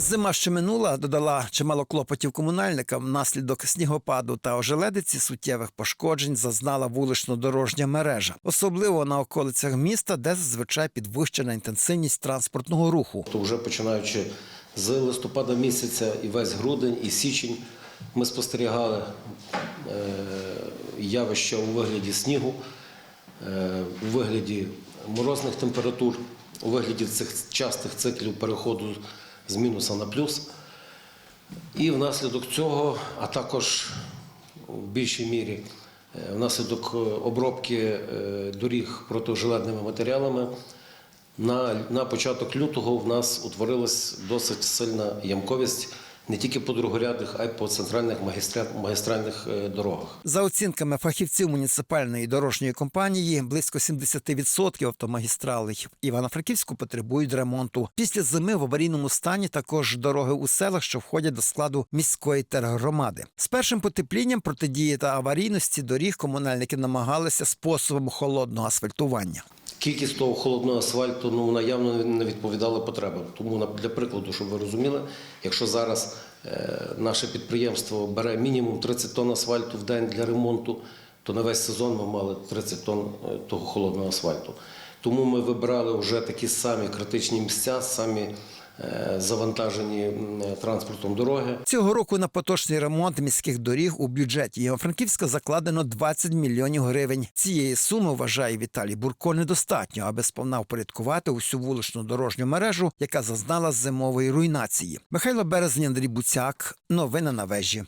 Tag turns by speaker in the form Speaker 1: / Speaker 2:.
Speaker 1: Зима, що минула, додала чимало клопотів комунальникам. Внаслідок снігопаду та ожеледиці суттєвих пошкоджень зазнала вулично-дорожня мережа, особливо на околицях міста, де зазвичай підвищена інтенсивність транспортного руху.
Speaker 2: То вже починаючи з листопада місяця і весь грудень, і січень ми спостерігали е, явища у вигляді снігу, е, у вигляді морозних температур, у вигляді цих частих циклів переходу з мінуса на плюс. І внаслідок цього, а також в більшій мірі е, внаслідок е, обробки е, доріг протижеледними матеріалами, на, на початок лютого в нас утворилась досить сильна ямковість не тільки по другорядних, а й по центральних магістра- магістральних е, дорогах.
Speaker 1: За оцінками фахівців муніципальної дорожньої компанії, близько 70% автомагістралей Івано-Франківську потребують ремонту. Після зими в аварійному стані також дороги у селах, що входять до складу міської тергромади. З першим потеплінням протидії та аварійності доріг комунальники намагалися способом холодного асфальтування.
Speaker 2: Кількість того холодного асфальту ну, вона не відповідала потребам. Тому для прикладу, щоб ви розуміли, якщо зараз е, наше підприємство бере мінімум 30 тонн асфальту в день для ремонту, то на весь сезон ми мали 30 тонн е, того холодного асфальту. Тому ми вибрали вже такі самі критичні місця, самі завантажені транспортом дороги.
Speaker 1: Цього року на поточний ремонт міських доріг у бюджеті Івано-Франківська закладено 20 мільйонів гривень. Цієї суми вважає Віталій Бурко недостатньо, аби сповна впорядкувати усю вуличну дорожню мережу, яка зазнала зимової руйнації. Михайло Березень, Андрій Буцяк. Новини на вежі.